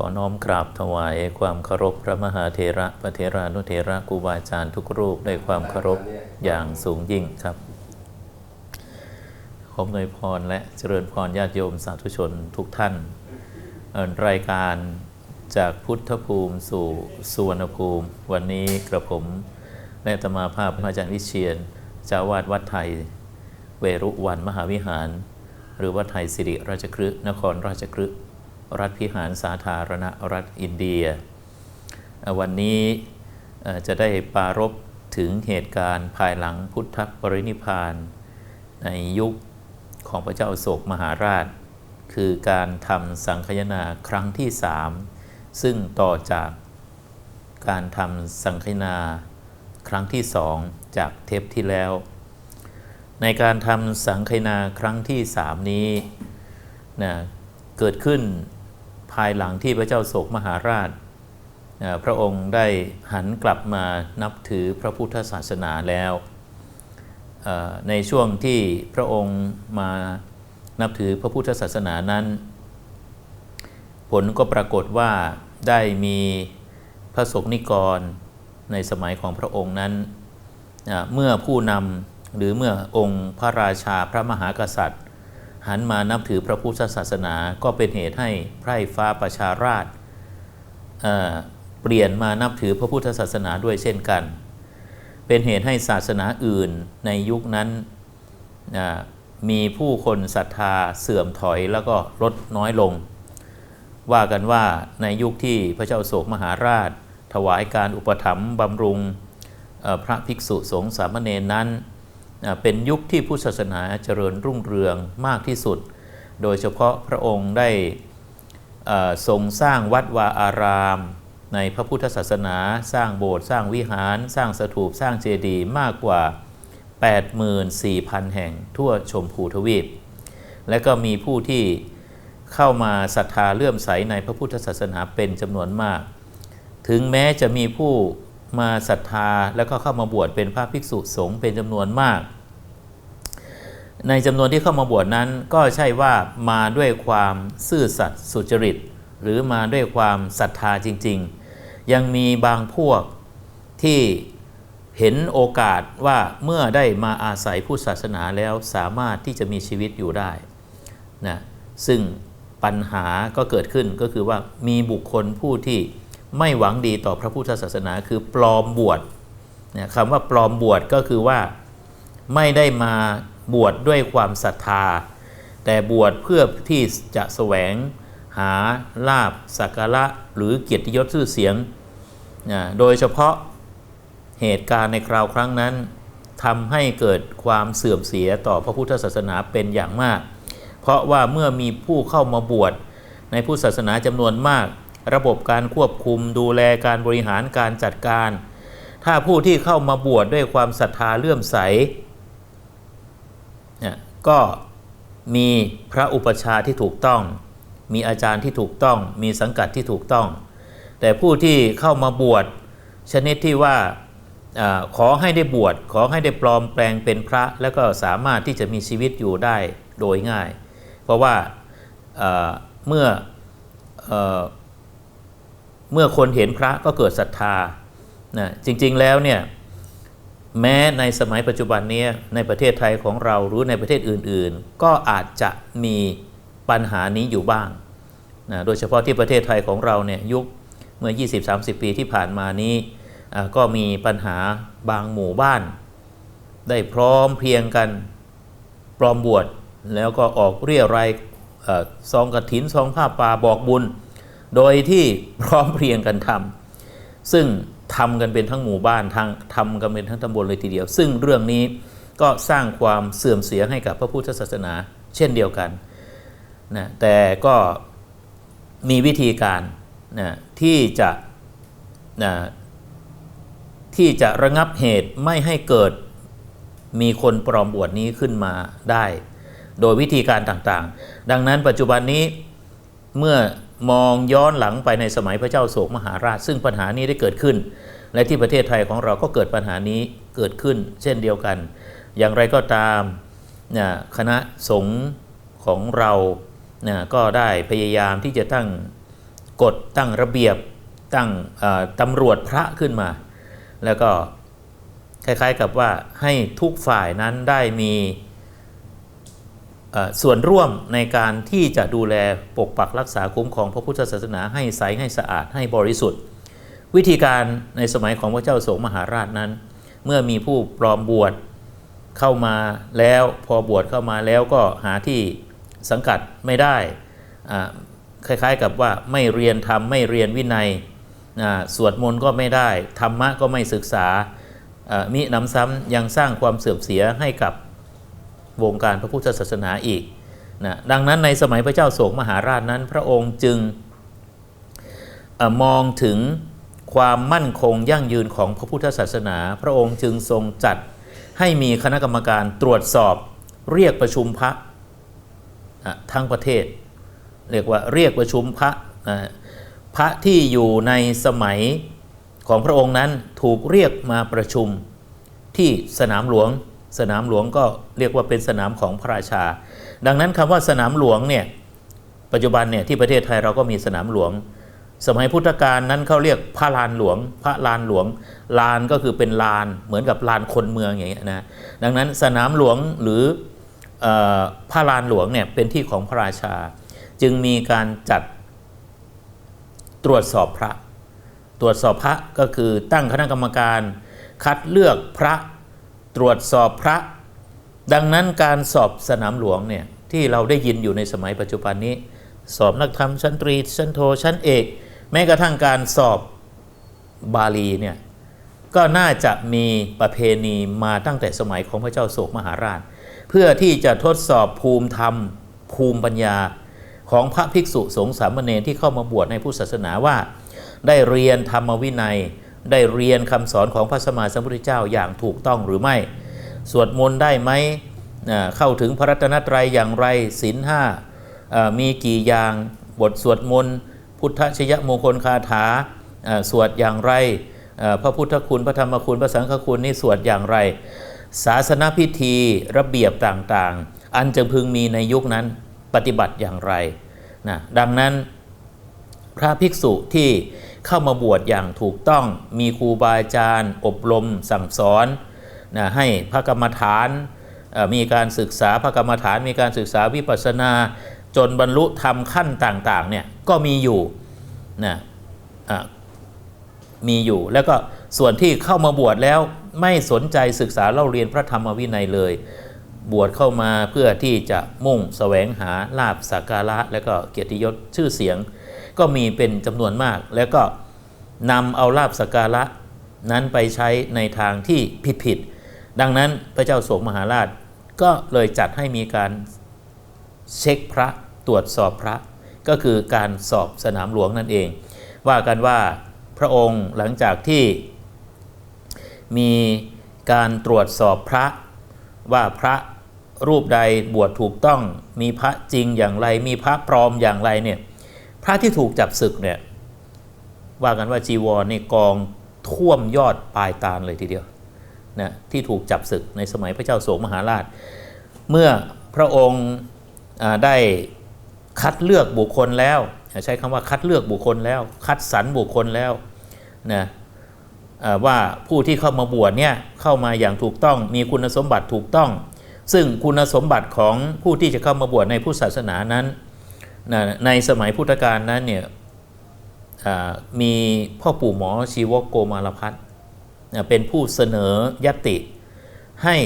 ขอน้อมกราบถวายความเคารพพระมหาเถระพระเถรานุเถระครูบาอาจารย์ทุกรูปด้วยความเคารพอย่างสูงยิ่งครับ ขออวยพรและเจริญพรญาติโยมสาธุชนทุกท่าน รายการจากพุทธภูมิสู่สุวรรณภูมิ วันนี้กระผมและตมาภาพพระอาจารย์วิเชียนเจ้าวาดวัดไทย เวรุวันมหาวิหาร หรือวัดไทยสิริราชครึนครราชครึ รัฐพิหารสาธารณรัฐอินเดีย วันนี้จะได้ปารบถึงเหตุการณ์ภายหลังพุทธปรินิพานในยุคของพระเจ้าโศกมหาราช คือการทำสังคยนาครั้งที่สามซึ่งต่อจากการทำสังคยนาครั้งที่สองจากเทปที่แล้ว ในการทำสังคยนาครั้งที่สามนี้นะเกิดขึ้นายหลังที่พระเจ้าโศกมหาราช พระองค์ได้หันกลับมานับถือพระพุทธศาสนาแล้วในช่วงที่พระองค์มานับถือพระพุทธศาสนานั้น ผลก็ปรากฏว่าได้มีพระสงฆ์นิกรในสมัยของพระองค์นั้น เมื่อผู้นำหรือเมื่อองค์พระราชาพระมหากษัตริย์ หันมานับถือพระพุทธศาสนาก็เป็นเหตุให้ไพร่ฟ้าประชาราชเเปลี่ยนมานับถือพระพุทธศาสนาด้วยเช่นกัน เป็นเหตุให้ศาสนาอื่นในยุคนั้นมีผู้คนศรัทธาเสื่อมถอยแล้วก็ลดน้อยลง ว่ากันว่าในยุคที่พระเจ้าโศกมหาราช ถวายการอุปถัมภ์บำรุงพระภิกษุสงฆ์สามเณรนั้น เป็นยุคที่พุทธศาสนาเจริญรุ่งเรืองมากที่สุด โดยเฉพาะพระองค์ได้ทรงสร้างวัดวาอาราม ในพระพุทธศาสนา สร้างโบสถ์สร้างวิหาร สร้างสถูปสร้างเจดีย์มากกว่า 84,000 แห่งทั่วชมพูทวีป และก็มีผู้ที่เข้ามาศรัทธาเลื่อมใสในพระพุทธศาสนาเป็นจำนวนมาก ถึงแม้จะมีผู้ มาศรัทธาแล้วก็เข้ามาบวชเป็นพระภิกษุสงฆ์เป็นจำนวนมาก ในจำนวนที่เข้ามาบวชนั้นก็ใช่ว่ามาด้วยความซื่อสัตย์สุจริต หรือมาด้วยความศรัทธาจริง ๆ ยังมีบางพวกที่เห็นโอกาสว่าเมื่อได้มาอาศัยพุทธศาสนาแล้วสามารถที่จะมีชีวิตอยู่ได้นะซึ่งปัญหาก็เกิดขึ้นก็คือว่ามีบุคคลผู้ที่ ไม่หวังดีต่อพระพุทธศาสนา คือปลอมบวชเนี่ยคำว่าปลอมบวชก็คือว่าไม่ได้มาบวชดด้วยความศรัทธา แต่บวชเพื่อที่จะแสวงหาลาบสักการะหรือเกียรติยศชื่อเสียงนะโดยเฉพาะเหตุการณ์ในคราวครั้งนั้นทำให้เกิดความเสื่อมเสียต่อพระพุทธศาสนาเป็นอย่างมาก เพราะว่าเมื่อมีผู้เข้ามาบวชในพุทธศาสนาจำนวนมาก ระบบการควบคุมดูแลการบริหารการจัดการ ถ้าผู้ที่เข้ามาบวชด้วยความศรัทธาเลื่อมใสเนี่ยก็มีพระอุปชาที่ถูกต้อง มีอาจารย์ที่ถูกต้อง มีสังกัดที่ถูกต้อง แต่ผู้ที่เข้ามาบวชชนิดที่ว่าอขอให้ได้บวชขอให้ได้ปลอมแปลงเป็นพระ แล้วก็สามารถที่จะมีชีวิตอยู่ได้โดยง่าย เพราะว่าเมื่ออ เมื่อคนเห็นพระก็เกิดศรัทธานะจริงๆแล้วเนี่ยแม้ในสมัยปัจจุบันนี้ในประเทศไทยของเราหรือในประเทศอื่นๆ ก็อาจจะมีปัญหานี้อยู่บ้างนะโดยเฉพาะที่ประเทศไทยของเราเนี่ยยุคเมื่อ 20-30 ปีที่ผ่านมานี้อ่าก็มีปัญหาบางหมู่บ้าน ได้พร้อมเพรียงกันปลอมบวชแล้วก็ออกเรียรายเอ่อซองกระถินซองผ้าป่าบอกบุญ โดยที่พร้อมเพรียงกันทำซึ่งทำกันเป็นทั้งหมู่บ้านทางทำกันเป็นทั้งตำบลเลยทีเดียว ซึ่งเรื่องนี้ก็สร้างความเสื่อมเสียให้กับพระพุทธศาสนา เช่นเดียวกันนะแต่ก็มีวิธีการนะที่จะนะที่จะระงับเหตุไม่ให้เกิดมีคนปลอมบวชนี้ขึ้นมาได้ โดยวิธีการต่างๆ ดังนั้นปัจจุบันนี้เมื่อ มองย้อนหลังไปในสมัยพระเจ้าโศกมหาราช ซึ่งปัญหานี้ได้เกิดขึ้น และที่ประเทศไทยของเราก็เกิดปัญหานี้เกิดขึ้น เช่นเดียวกัน อย่างไรก็ตามคณะสงฆ์ของเราก็ได้พยายามที่จะตั้งกฎตั้งระเบียบตั้งตำรวจพระขึ้นมา แล้วก็คล้ายๆกับว่าให้ทุกฝ่ายนั้นได้มี ส่วนร่วมในการที่จะดูแลปกปักรักษาคุ้มครองพระพุทธศาสนาให้ใสให้สะอาดให้บริสุทธิ์ วิธีการในสมัยของพระเจ้าโสมมหาราชนั้น เมื่อมีผู้ปลอมบวชเข้ามาแล้วพอบวชเข้ามาแล้วก็หาที่สังกัดไม่ได้คล้ายๆกับว่าไม่เรียนธรรมไม่เรียนวินัยสวดมนต์ก็ไม่ได้ธรรมะก็ไม่ศึกษามิหนำซ้ำยังสร้างความเสื่อมเสียให้กับ วงการพระพุทธศาสนาอีกนะดังนั้นในสมัยพระเจ้าโศกมหาราชนั้น พระองค์จึงอมองถึงความมั่นคงยั่งยืนของพระพุทธศาสนา พระองค์จึงทรงจัดให้มีคณะกรรมการตรวจสอบเรียกประชุมพระอะทั้งประเทศ เรียกว่าเรียกประชุมพระอะพระที่อยู่ในสมัยของพระองค์นั้นถูกเรียกมาประชุมที่สนามหลวง สนามหลวงก็เรียกว่าเป็นสนามของพระราชา ดังนั้นคำว่าสนามหลวงเนี่ยปัจจุบันเนี่ยที่ประเทศไทยเราก็มีสนามหลวง สมัยพุทธกาลนั้นเขาเรียกพระลานหลวง พระลานหลวง ลานก็คือเป็นลานเหมือนกับลานคนเมืองอย่างเงี้ยนะดังนั้นสนามหลวงหรือเออพระลานหลวงเนี่ยเป็นที่ของพระราชา จึงมีการจัดตรวจสอบพระ ตรวจสอบพระก็คือตั้งคณะกรรมการคัดเลือกพระ ตรวจสอบพระ ดังนั้นการสอบสนามหลวงเนี่ยที่เราได้ยินอยู่ในสมัยปัจจุบันนี้ สอบนักธรรมชั้นตรีชั้นโทชั้นเอก แม้กระทั่งการสอบบาลีเนี่ยก็น่าจะมีประเพณีมาตั้งแต่สมัยของพระเจ้าโศกมหาราช เพื่อที่จะทดสอบภูมิธรรม ภูมิปัญญาของพระภิกษุสงฆ์สามเณรที่เข้ามาบวชในพุทธศาสนาว่า ได้เรียนธรรมวินัย ได้เรียนคำสอนของพระสมมาสัมพุทธเจ้าอย่างถูกต้องหรือไม่ สวดมนต์ได้ไหมเข้าถึงพระรัตนตรัยอย่างไรศีลห้ามีกี่อย่างบทสวดมนต์พุทธชยมงคลคาถาสวดอย่างไร พระพุทธคุณพระธรรมคุณพระสังฆคุณนี่สวดอย่างไร ศาสนพิธีระเบียบต่างๆ อันจะพึงมีในยุคนั้นปฏิบัติอย่างไรนะดังนั้นพระภิกษุที่ เข้ามาบวชอย่างถูกต้องมีครูบาอาจารย์ อบรมสั่งสอนนะให้พระกรรมฐานมีการศึกษาพระกรรมฐาน มีการศึกษาวิปัสสนา จนบรรลุธรรมขั้นต่างๆเนี่ยก็มีอยู่นะะมีอยู่แล้วก็ส่วนที่เข้ามาบวชแล้วไม่สนใจศึกษาเล่าเรียนพระธรรมวินัยเลย บวชเข้ามาเพื่อที่จะมุ่งแสวงหาลาบสักการะ และก็เกียรติยศชื่อเสียง ก็มีเป็นจำนวนมาก แล้วก็นำเอาลาบสกการะนั้นไปใช้ในทางที่ผิดๆดังนั้นพระเจ้าโศกมหาราช ก็เลยจัดให้มีการเช็คพระตรวจสอบพระ ก็คือการสอบสนามหลวงนั่นเอง ว่ากันว่าพระองค์หลังจากที่มีการตรวจสอบพระว่าพระรูปใดบวชถูกต้องมีพระจริงอย่างไร มีพระปลอมอย่างไรเนี่ย พระที่ถูกจับศึกเนี่ยว่ากันว่าจีวรนี่กองท่วมยอดปลายตาลเลยทีเดียวนะที่ถูกจับศึกในสมัยพระเจ้าโสมมหาราช เมื่อพระองค์ได้คัดเลือกบุคคลแล้ว ใช้คำว่าคัดเลือกบุคคลแล้ว คัดสรรบุคคลแล้วนะอ่าว่าผู้ที่เข้ามาบวชเนี่ยเข้ามาอย่างถูกต้องมีคุณสมบัติถูกต้อง ซึ่งคุณสมบัติของผู้ที่จะเข้ามาบวชในพุทธศาสนานั้น ในสมัยพุทธกาลนั้นเนี่ยมีพ่อปู่หมอชีวกโกมารพัฒน์เป็นผู้เสนอยติ ให้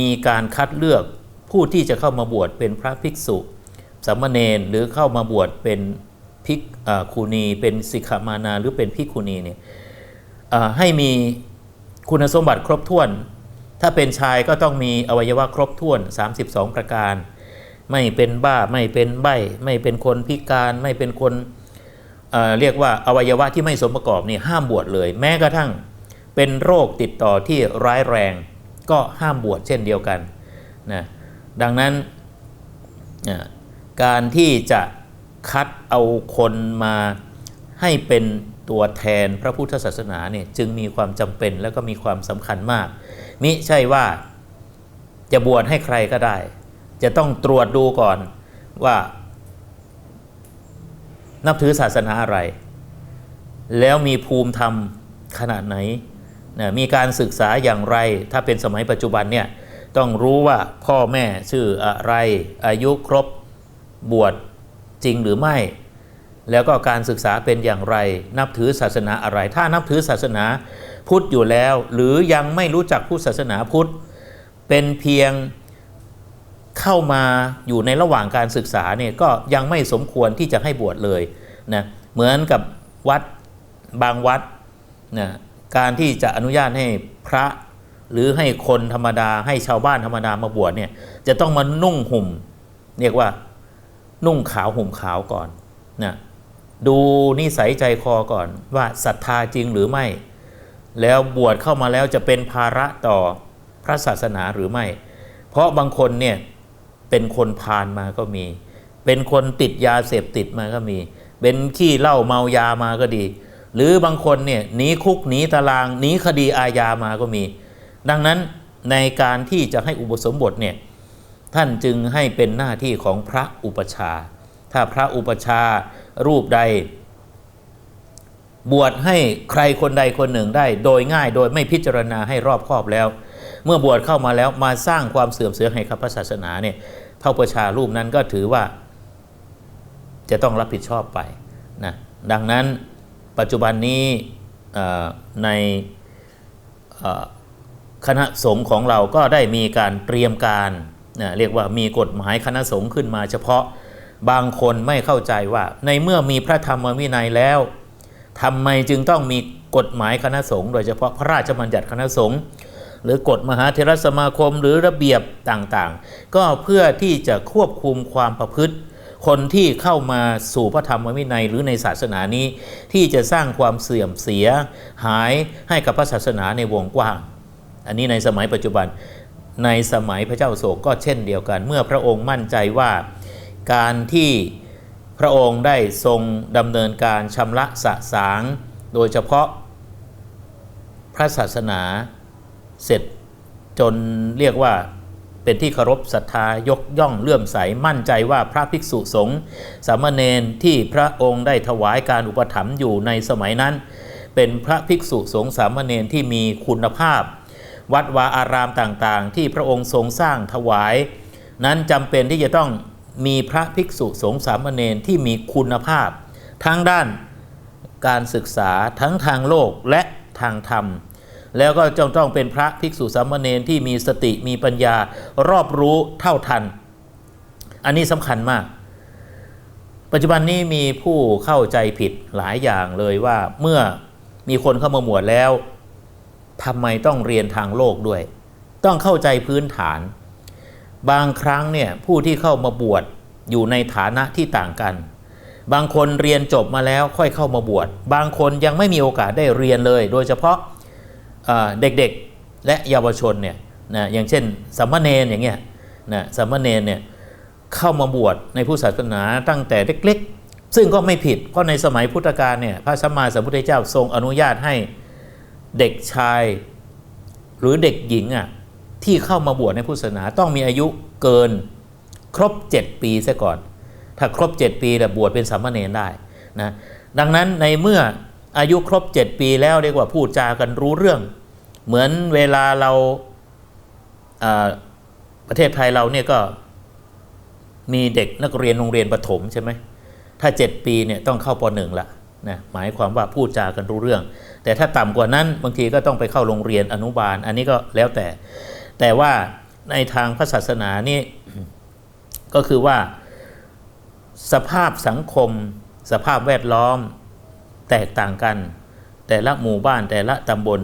มีการคัดเลือกผู้ที่จะเข้ามาบวชเป็นพระภิกษุสามเณรหรือเข้ามาบวชเป็นภิกอ่าคูณีเป็นสิกขามานาหรือเป็นภิกขุณีเนี่ยให้มีคุณสมบัติครบถ้วน ถ้าเป็นชายก็ต้องมีอวัยวะครบถ้วน 32 ประการ ไม่เป็นบ้าไม่เป็นใบ้ไม่เป็นคนพิการไม่เป็นคนเเรียกว่าอวัยวะที่ไม่สมประกอบนี่ห้ามบวชเลย แม้กระทั่งเป็นโรคติดต่อที่ร้ายแรง ก็ห้ามบวชเช่นเดียวกันนะดังนั้นการที่จะคัดเอาคนมาให้เป็นตัวแทนพระพุทธศาสนาเนี่ยจึงมีความจำเป็นและก็มีความสำคัญมาก มิใช่ว่าจะบวชให้ใครก็ได้ จะต้องตรวจดูก่อนว่านับถือศาสนาอะไร แล้วมีภูมิธรรมขนาดไหนนะมีการศึกษาอย่างไร ถ้าเป็นสมัยปัจจุบันเนี่ยต้องรู้ว่าพ่อแม่ชื่ออะไร อายุครบบวชจริงหรือไม่ แล้วก็การศึกษาเป็นอย่างไร นับถือศาสนาอะไร ถ้านับถือศาสนาพุทธอยู่แล้ว หรือยังไม่รู้จักผู้ศาสนาพุทธเป็นเพียง เข้ามาอยู่ในระหว่างการศึกษาเนี่ยก็ยังไม่สมควรที่จะให้บวชเลยนะเหมือนกับวัดบางวัดนะการที่จะอนุญาตให้พระหรือให้คนธรรมดาให้ชาวบ้านธรรมดามาบวชเนี่ยจะต้องมานุ่งห่มเรียกว่านุ่งขาวห่มขาวก่อนนะดูนิสัยใจคอก่อนว่าศรัทธาจริงหรือไม่ แล้วบวชเข้ามาแล้วจะเป็นภาระต่อพระศาสนาหรือไม่ เพราะบางคนเนี่ย เป็นคนพาลมาก็มี เป็นคนติดยาเสพติดมาก็มี เป็นขี้เหล้าเมายามาก็ดี หรือบางคนเนี่ยหนีคุกหนีตารางหนีคดีอาญามาก็มี ดังนั้นในการที่จะให้อุปสมบทเนี่ยท่านจึงให้เป็นหน้าที่ของพระอุปชา ถ้าพระอุปชารูปใด บวชให้ใครคนใดคนหนึ่งได้ โดยง่ายโดยไม่พิจารณาให้รอบคอบแล้ว เมื่อบวชเข้ามาแล้วมาสร้างความเสื่อมเสียให้กับพระศาสนาเนี่ย พระอุปชารูปนั้นก็ถือว่าจะต้องรับผิดชอบไปนะดังนั้นปัจจุบันนี้ในคณะสงฆ์ของเราก็ได้มีการเตรียมการนะเรียกว่ามีกฎหมายคณะสงฆ์ขึ้นมา เฉพาะบางคนไม่เข้าใจว่าในเมื่อมีพระธรรมวินัยแล้วทำไมจึงต้องมีกฎหมายคณะสงฆ์โดยเฉพาะพระราชบัญญัติคณะสงฆ์ หรือกฎมหาเทรสมาคมหรือระเบียบต่างๆ ก็เพื่อที่จะควบคุมความประพฤติ คนที่เข้ามาสู่พระธรรมวินัยหรือในศาสนานี้ ที่จะสร้างความเสื่อมเสียหายให้กับพระศาสนาในวงกว้าง อันนี้ในสมัยปัจจุบันในสมัยพระเจ้าโศกก็เช่นเดียวกัน เมื่อพระองค์มั่นใจว่าการที่พระองค์ได้ทรงดำเนินการชำระสะสาง โดยเฉพาะพระศาสนา เสร็จจนเรียกว่าเป็นที่เคารพศรัทธายกย่องเลื่อมใสมั่นใจว่าพระภิกษุสงฆ์สามเณรที่พระองค์ได้ถวายการอุปถัมภ์อยู่ในสมัยนั้น เป็นพระภิกษุสงฆ์สามเณรที่มีคุณภาพ วัดวาอารามต่างๆ ที่พระองค์ทรงสร้างถวาย นั้นจำเป็นที่จะต้องมีพระภิกษุสงฆ์สามเณรที่มีคุณภาพ ทั้งด้านการศึกษาทั้งทางโลกและทางธรรม แล้วก็จงต้องเป็นพระภิกษุสามเณรที่มีสติมีปัญญารอบรู้เท่าทัน อันนี้สำคัญมาก ปัจจุบันนี้มีผู้เข้าใจผิดหลายอย่างเลยว่าเมื่อมีคนเข้ามาหมวดแล้วทำไมต้องเรียนทางโลกด้วย ต้องเข้าใจพื้นฐาน บางครั้งเนี่ยผู้ที่เข้ามาบวชอยู่ในฐานะที่ต่างกัน บางคนเรียนจบมาแล้วค่อยเข้ามาบวช บางคนยังไม่มีโอกาสได้เรียนเลย โดยเฉพาะ เด็กๆและเยาวชนเนี่ยนะอย่างเช่นสามเณรอย่างเงี้ยนะสามเณรเนี่ยเข้ามาบวชในผู้ศาสนาตั้งแต่เล็กๆ ซึ่งก็ไม่ผิด เพราะในสมัยพุทธกาลเนี่ยพระสัมมาสัมพุทธเจ้าทรงอนุญาตให้เด็กชายหรือเด็กหญิงอะที่เข้ามาบวชในพุทธศาสนาต้องมีอายุเกินครบ 7 ปีซะก่อน ถ้าครบ 7 ปีแล้วบวชเป็นสามเณรได้นะดังนั้นในเมื่อ อายุครบ 7 ปีแล้วเรียกว่าพูดจากันรู้เรื่อง เหมือนเวลาเราประเทศไทยเราเนี่ยก็มีเด็กนักเรียนโรงเรียนประถมใช่ไหมถ้า 7 ปีเนี่ยต้องเข้าป .1 ละนะหมายความว่าพูดจากันรู้เรื่อง แต่ถ้าต่ำกว่านั้นบางทีก็ต้องไปเข้าโรงเรียนอนุบาล อันนี้ก็แล้วแต่ แต่ว่าในทางพระศาสนานี่ก็คือว่าสภาพสังคม สภาพแวดล้อม แตกต่างกัน แต่ละหมู่บ้านแต่ละตำบล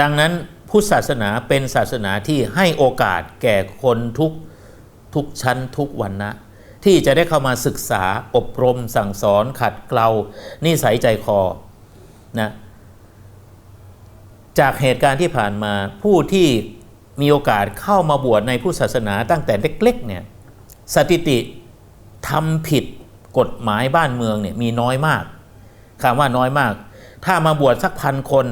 ดังนั้นพุทธศาสนาเป็นศาสนาที่ให้โอกาสแก่คนทุกทุกชั้นทุกวันนะที่จะได้เข้ามาศึกษาอบรมสั่งสอนขัดเกลานิสัยใจคอนะจากเหตุการณ์ที่ผ่านมาผู้ที่มีโอกาสเข้ามาบวชในพุทธศาสนาตั้งแต่เล็กๆเนี่ยสถิติทำผิดกฎหมายบ้านเมืองเนี่ยมีน้อยมาก คำว่าน้อยมาก ถ้ามาบวชสักพันคน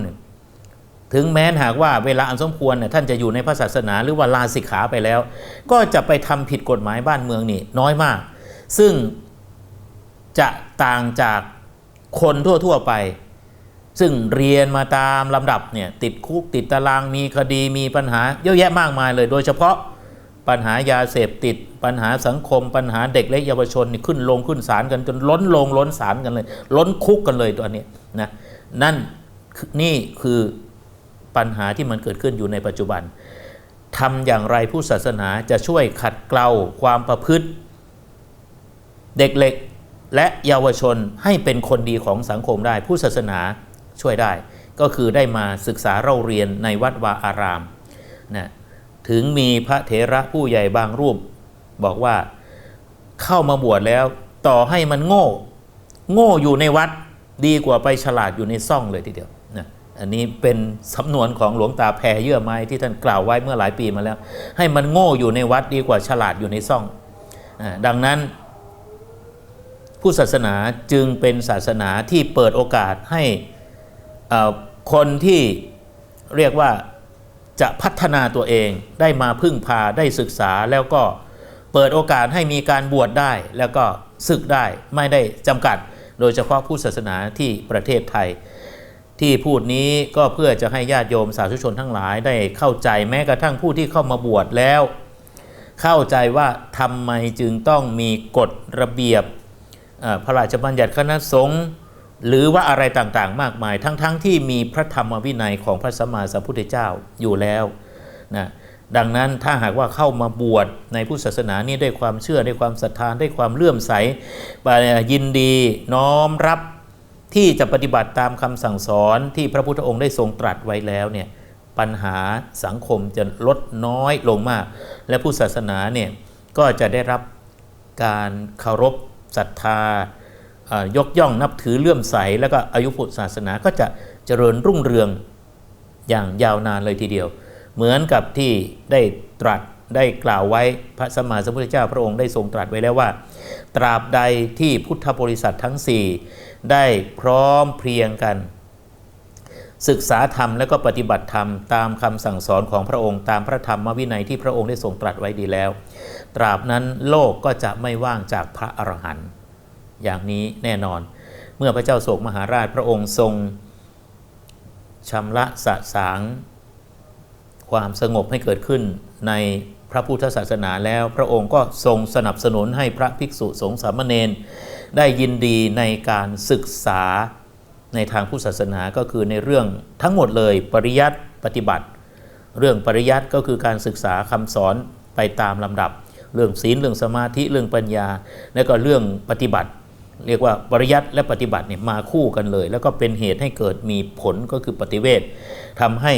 ถึงแม้นหากว่าเวลาอันสมควรเนี่ยท่านจะอยู่ในพระศาสนาหรือว่าลาสิกขาไปแล้ว ก็จะไปทำผิดกฎหมายบ้านเมืองนี่น้อยมาก ซึ่งจะต่างจากคนทั่ว ๆ ไป ซึ่งเรียนมาตามลำดับเนี่ยติดคุกติดตารางมีคดีมีปัญหาเยอะแยะมากมายเลย โดยเฉพาะ ปัญหายาเสพติด ปัญหาสังคม ปัญหาเด็กและเยาวชนนี่ขึ้นลงขึ้นศาลกันจนล้นลงล้นศาลกันเลย ล้นคุกกันเลยตัวนี้นะนั่นนี่คือปัญหาที่มันเกิดขึ้นอยู่ในปัจจุบันทำอย่างไรผู้ศาสนาจะช่วยขัดเกลาความประพฤติ เด็กเล็กและเยาวชนให้เป็นคนดีของสังคมได้ ผู้ศาสนาช่วยได้ ก็คือได้มาศึกษาเล่าเรียนในวัดวาอารามนะ ถึงมีพระเถระผู้ใหญ่บางรูป บอกว่าเข้ามาบวชแล้วต่อให้มันโง่ โง่อยู่ในวัดดีกว่าไปฉลาดอยู่ในซ่องเลยทีเดียวนะอันนี้เป็นสำนวนของหลวงตาแพรเยื่อไม้ที่ท่านกล่าวไว้เมื่อหลายปีมาแล้ว ให้มันโง่อยู่ในวัดดีกว่าฉลาดอยู่ในซ่องอดังนั้นผู้ศาสนาจึงเป็นศาสนาที่เปิดโอกาสให้คนที่เรียกว่า จะพัฒนาตัวเองได้มาพึ่งพาได้ศึกษาแล้วก็เปิดโอกาสให้มีการบวชได้ แล้วก็ศึกได้ไม่ได้จำกัด โดยเฉพาะผู้ศาสนาที่ประเทศไทย ที่พูดนี้ก็เพื่อจะให้ญาติโยมสาธุชนทั้งหลายได้เข้าใจแม้กระทั่งผู้ที่เข้ามาบวชแล้ว เข้าใจว่าทำไมจึงต้องมีกฎระเบียบพระราชบัญญัติคณะสงฆ์ หรือว่าอะไรต่างๆ มากมาย ทั้งๆทที่มีพระธรรมวินัยของพระสัมมาสัมพุทธเจ้าอยู่แล้วนะดังนั้นถ้าหากว่าเข้ามาบวชในพุทธศาสนานี้ด้วยความเชื่อด้วยความศรัทธาด้วยความเลื่อมใสยินดีน้อมรับที่จะปฏิบัติตามคำสั่งสอนที่พระพุทธองค์ได้ทรงตรัสไว้แล้วเนี่ยปัญหาสังคมจะลดน้อยลงมาก และผู้ศาสนาเนี่ยก็จะได้รับการเคารพศรัทธา ยกย่องนับถือเลื่อมใส แล้วก็อายุพุทธศาสนาก็จะเจริญรุ่งเรืองอย่างยาวนานเลยทีเดียว เหมือนกับที่ได้ตรัสได้กล่าวไว้พระสัมมาสัมพุทธเจ้าพระองค์ได้ทรงตรัสไว้แล้วว่า ตราบใดที่พุทธบริษัททั้ง 4 ได้พร้อมเพรียงกัน ศึกษาธรรมและก็ปฏิบัติธรรมตามคำสั่งสอนของพระองค์ตามพระธรรมวินัยที่พระองค์ได้ทรงตรัสไว้ดีแล้ว ตราบนั้นโลกก็จะไม่ว่างจากพระอรหันต์ อย่างนี้แน่นอน เมื่อพระเจ้าโศกมหาราชพระองค์ทรงชำระสะสาง ความสงบให้เกิดขึ้นในพระพุทธศาสนาแล้วพระองค์ก็ทรงสนับสนุนให้พระภิกษุสงฆ์สามเณรได้ยินดีในการศึกษาในทางพุทธศาสนาก็คือในเรื่องทั้งหมดเลยปริยัติปฏิบัติ เรื่องปริยัติก็คือการศึกษาคำสอนไปตามลำดับ เรื่องศีลเรื่องสมาธิเรื่องปัญญา และก็เรื่องปฏิบัติ เรียกว่าปริยัติและปฏิบัติเนี่ยมาคู่กันเลย แล้วก็เป็นเหตุให้เกิดมีผลก็คือปฏิเวททำให้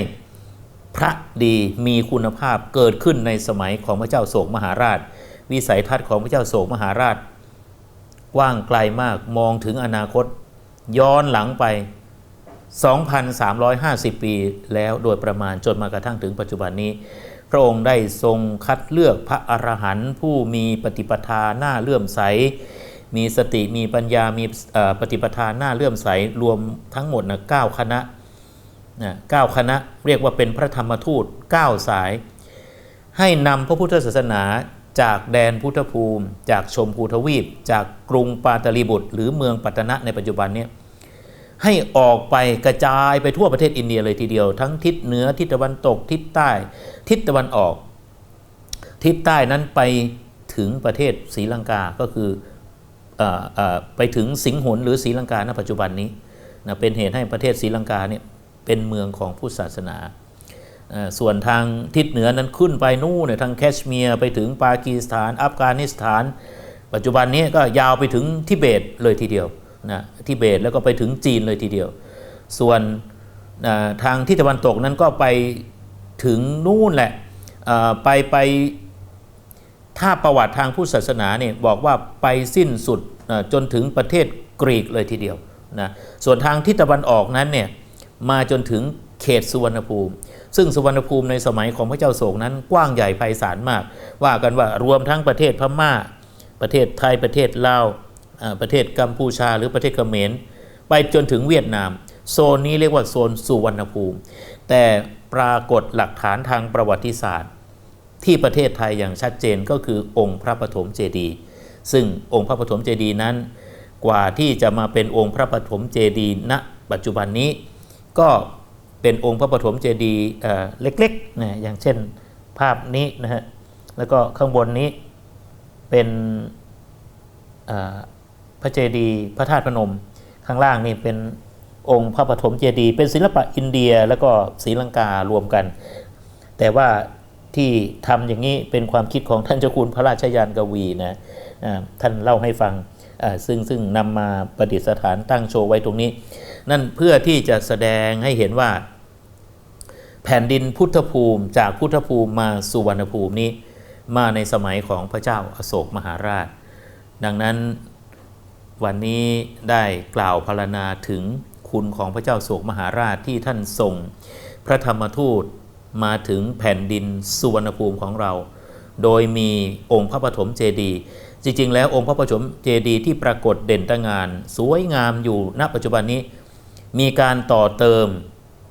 พระดีมีคุณภาพเกิดขึ้นในสมัยของพระเจ้าโศกมหาราช วิสัยทัศน์ของพระเจ้าโศกมหาราชกว้างไกลมากมองถึงอนาคต ย้อนหลังไป 2,350 ปีแล้วโดยประมาณจนมากระทั่งถึงปัจจุบันนี้ พระองค์ได้ทรงคัดเลือกพระอรหันต์ผู้มีปฏิปทาหน้าเลื่อมใส มีสติมีปัญญามีปฏิปทาหน้าเลื่อมใสรวมทั้งหมดนะเก้าคณะนะเก้าคณะเรียกว่าเป็นพระธรรมทูต 9 สาย ให้นำพระพุทธศาสนาจากแดนพุทธภูมิ จากชมพูทวีป จากกรุงปาตลีบุตร หรือเมืองปัตตนะในปัจจุบันเนี่ยให้ออกไปกระจายไปทั่วประเทศอินเดียเลยทีเดียว ทั้งทิศเหนือทิศตะวันตกทิศใต้ ทิศตะวันออก ทิศใต้นั้นไปถึงประเทศศรีลังกาก็คือ ไปถึงสิงหนหรือศรีลังกาณปัจจุบันนี้นะเป็นเหตุให้ประเทศศรีลังกาเนี่ยเป็นเมืองของพุทธศาสนา ส่วนทางทิศเหนือนั้นขึ้นไปนู่นเนี่ยทางแคชเมียร์ไปถึงปากีสถาน อัฟกานิสถาน ปัจจุบันนี้ก็ยาวไปถึงทิเบตเลยทีเดียวนะทิเบตแล้วก็ไปถึงจีนเลยทีเดียว ส่วนทางทิศตะวันตกนั้นก็ไปถึงนู่นแหละไปไป ถ้าประวัติทางพุทธศาสนาเนี่ยบอกว่าไปสิ้นสุดจนถึงประเทศกรีกเลยทีเดียวนะส่วนทางทิศตะวันออกนั้นเนี่ยมาจนถึงเขตสุวรรณภูมิ ซึ่งสุวรรณภูมิในสมัยของพระเจ้าโศกนั้นกว้างใหญ่ไพศาลมาก ว่ากันว่ารวมทั้งประเทศพม่า ประเทศไทยประเทศลาวประเทศกัมพูชา หรือประเทศเขมรไปจนถึงเวียดนาม โซนนี้เรียกว่าโซนสุวรรณภูมิ แต่ปรากฏหลักฐานทางประวัติศาสตร์ ที่ประเทศไทยอย่างชัดเจนก็คือองค์พระปฐมเจดีย์ซึ่งองค์พระปฐมเจดีย์นั้น กว่าที่จะมาเป็นองค์พระปฐมเจดีย์ณปัจจุบันนี้ ก็เป็นองค์พระปฐมเจดีย์เล็กๆนะอย่างเช่นภาพนี้นะฮะแล้วก็ข้างบนนี้เป็นพระเจดีย์พระธาตุพนม ข้างล่างนี่เป็นองค์พระปฐมเจดีย์เป็นศิลปะอินเดียแล้วก็ศรีลังการวมกัน แต่ว่า ที่ทำอย่างนี้เป็นความคิดของท่านเจ้าคุณพระราชยานกวีนะท่านเล่าให้ฟังซึ่งซึ่งนำมาประดิษฐานตั้งโชว์ไว้ตรงนี้ นั่นเพื่อที่จะแสดงให้เห็นว่า แผ่นดินพุทธภูมิจากพุทธภูมิมาสุวรรณภูมินี้ มาในสมัยของพระเจ้าอโศกมหาราช ดังนั้นวันนี้ได้กล่าวพรรณนาถึงคุณของพระเจ้าโศกมหาราชที่ท่านส่งพระธรรมทูต มาถึงแผ่นดินสุวรรณภูมิของเรา โดยมีองค์พระปฐมเจดีย์จริงๆ แล้วองค์พระปฐมเจดีย์ที่ปรากฏเด่นตระงาน สวยงามอยู่ณปัจจุบันนี้ มีการต่อเติม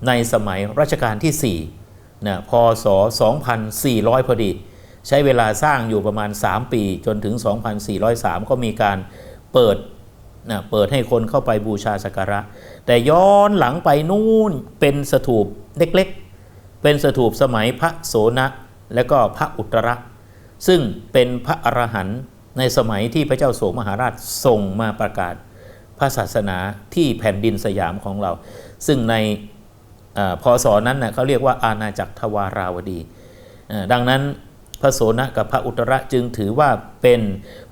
ในสมัยรัชกาลที่4นะพศ 2400 พอดี ใช้เวลาสร้างอยู่ประมาณ 3 ปีจนถึง 2403 ก็มีการเปิดนะเปิดให้คนเข้าไปบูชาสักการะ แต่ย้อนหลังไปนู่นเป็นสถูปเล็กๆ เป็นสถูปสมัยพระโสนะและก็พระอุตระ ซึ่งเป็นพระอรหันต์ในสมัยที่พระเจ้าโสมมหาราชทรงมาประกาศ พระศาสนาที่แผ่นดินสยามของเรา ซึ่งในอพศนั้นนะเขาเรียกว่าอาณาจักรทวาราวดี ดังนั้นพระโสนะกับพระอุตระจึงถือว่าเป็น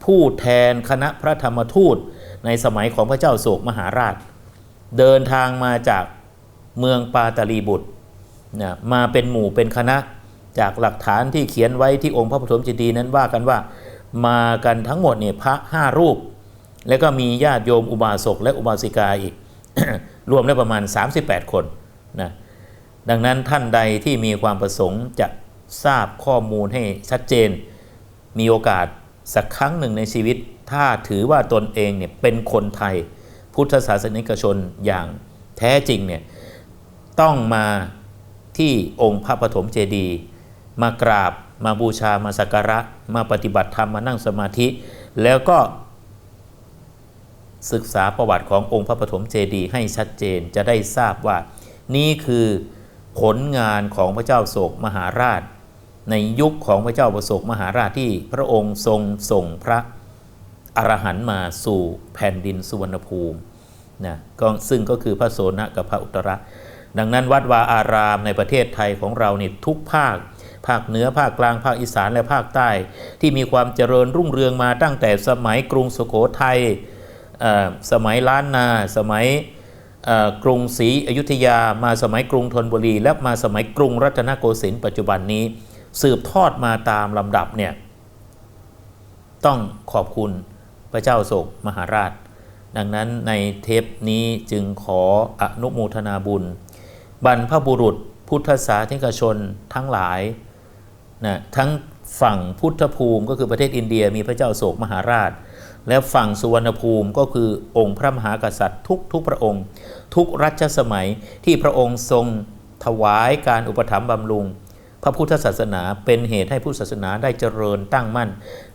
ผู้แทนคณะพระธรรมทูตในสมัยของพระเจ้าโศกมหาราช เดินทางมาจากเมืองปาตาลีบุตร นะมาเป็นหมู่เป็นคณะจากหลักฐานที่เขียนไว้ที่องค์พระปฐมเจดีย์นั้นว่ากันว่ามากันทั้งหมดเนี่ยพระห้ารูป แล้วก็มีญาติโยมอุบาสกและอุบาสิกาอีก รวมแล้วประมาณ 38 คนนะดังนั้นท่านใดที่มีความประสงค์จะทราบข้อมูลให้ชัดเจน มีโอกาสสักครั้งหนึ่งในชีวิต ถ้าถือว่าตนเองเนี่ยเป็นคนไทย พุทธศาสนิกชนอย่างแท้จริงเนี่ยต้องมา ที่องค์พระปฐมเจดีย์มากราบมาบูชามาสักการะ มาปฏิบัติธรรมมานั่งสมาธิ แล้วก็ศึกษาประวัติขององค์พระปฐมเจดีย์ให้ชัดเจนจะได้ทราบว่า นี่คือผลงานของพระเจ้าโศกมหาราช ในยุคของพระเจ้าประโศกมหาราชที่พระองค์ทรงส่งพระอรหันต์มาสู่แผ่นดินสุวรรณภูมินะก็ซึ่งก็คือพระโสนะกับพระอุตระ ดังนั้นวัดวาอารามในประเทศไทยของเราเนี่ทุกภาค ภาคเหนือภาคกลางภาคอีสานและภาคใต้ ที่มีความเจริญรุ่งเรืองมาตั้งแต่สมัยกรุงสุโขทัยสมัยล้านนาสมัยกรุงศรีอยุธยามาสมัยกรุงธนบุรี และมาสมัยกรุงรัตนโกสินทร์ปัจจุบันนี้ สืบทอดมาตามลำดับเนี่ยต้องขอบคุณพระเจ้าโศกมหาราช ดังนั้นในเทปนี้จึงขออนุโมทนาบุญ บรรพบุรุษ พุทธศาสนิกชนทั้งหลายนะทั้งฝั่งพุทธภูมิก็คือประเทศอินเดียมีพระเจ้าโศกมหาราช และฝั่งสุวรรณภูมิก็คือองค์พระมหากษัตริย์ทุกทุกพระองค์ ทุกรัชสมัยที่พระองค์ทรงถวายการอุปถัมภ์บำรุง พระพุทธศาสนาเป็นเหตุให้พุทธศาสนาได้เจริญตั้งมั่น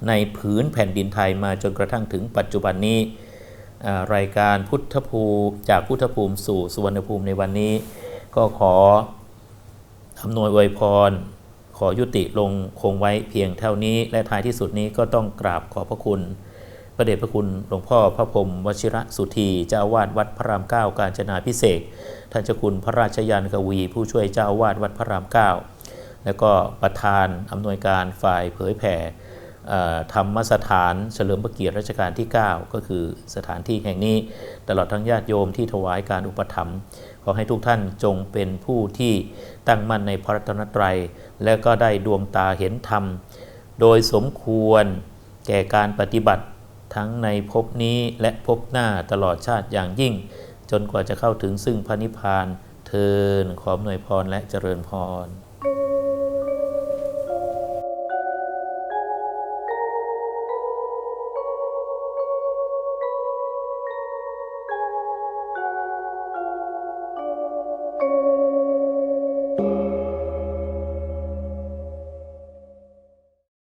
ในผืนแผ่นดินไทยมาจนกระทั่งถึงปัจจุบันนี้รายการพุทธภูมิจากพุทธภูมิสู่สุวรรณภูมิในวันนี้ ก็ขออำนวยอวยพร ขอยุติลงคงไว้เพียงเท่านี้ และท้ายที่สุดนี้ก็ต้องกราบขอพระคุณพระเดชพระคุณหลวงพ่อพระพรมวชิระสุธีเจ้าวาสวัดพระรามเก้าการจนาพิเศษท่านเจ้าคุณพระราชยานกวี ผู้ช่วยเจ้าวาสวัดพระรามเก้าแล้วก็ประธานอำนวยการฝ่ายเผยแผ่ ธรรมสถานเฉลิมพระเกียรติรัชกาลที่ 9 ก็คือสถานที่แห่งนี้ ตลอดทั้งญาติโยมที่ถวายการอุปถัมภ์ขอให้ทุกท่านจงเป็นผู้ที่ตั้งมั่นในพระรัตนตรัย และก็ได้ดวงตาเห็นธรรม โดยสมควรแก่การปฏิบัติทั้งในภพนี้และภพหน้าตลอดชาติอย่างยิ่ง จนกว่าจะเข้าถึงซึ่งพระนิพพานเทินขออำนวยพรและเจริญพร